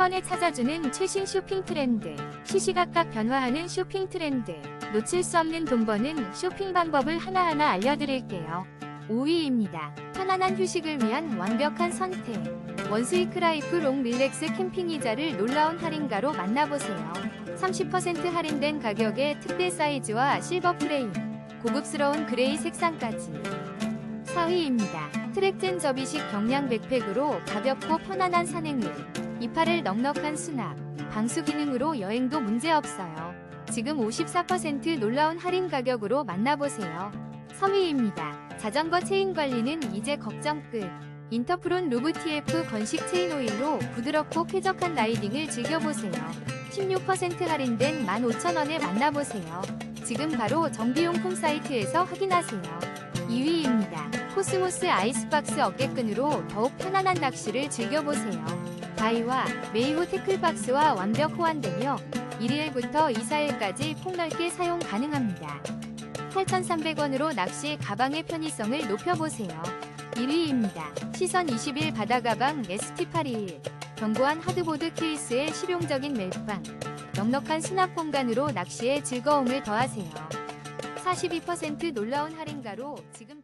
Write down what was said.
번에 찾아주는 최신 쇼핑 트렌드, 시시각각 변화하는 쇼핑 트렌드, 놓칠 수 없는 돈 버는 쇼핑 방법을 하나하나 알려드릴게요. 5위입니다. 편안한 휴식을 위한 완벽한 선택. 원스위크 라이프 롱 릴렉스 캠핑 의자를 놀라운 할인가로 만나보세요. 30% 할인된 가격에 특대 사이즈와 실버 프레임, 고급스러운 그레이 색상까지. 4위입니다. 트랙젠 접이식 경량 백팩으로 가볍고 편안한 산행을, 이파를 넉넉한 수납, 방수 기능으로 여행도 문제없어요. 지금 54% 놀라운 할인 가격으로 만나보세요. 3위입니다. 자전거 체인 관리는 이제 걱정 끝. 인터프론 루브 TF 건식 체인 오일로 부드럽고 쾌적한 라이딩을 즐겨보세요. 16% 할인된 15,000원에 만나보세요. 지금 바로 정비용품 사이트에서 확인하세요. 2위입니다. 코스모스 아이스박스 어깨끈으로 더욱 편안한 낚시를 즐겨보세요. 바이와 메이호 태클박스와 완벽 호환되며 1일부터 2사일까지 폭넓게 사용 가능합니다. 8,300원으로 낚시 가방의 편의성을 높여보세요. 1위입니다. 시선 21 바다 가방 ST821 견고한 하드보드 케이스에 실용적인 멜빵 넉넉한 수납 공간으로 낚시의 즐거움을 더하세요. 42% 놀라운 할인가로 지금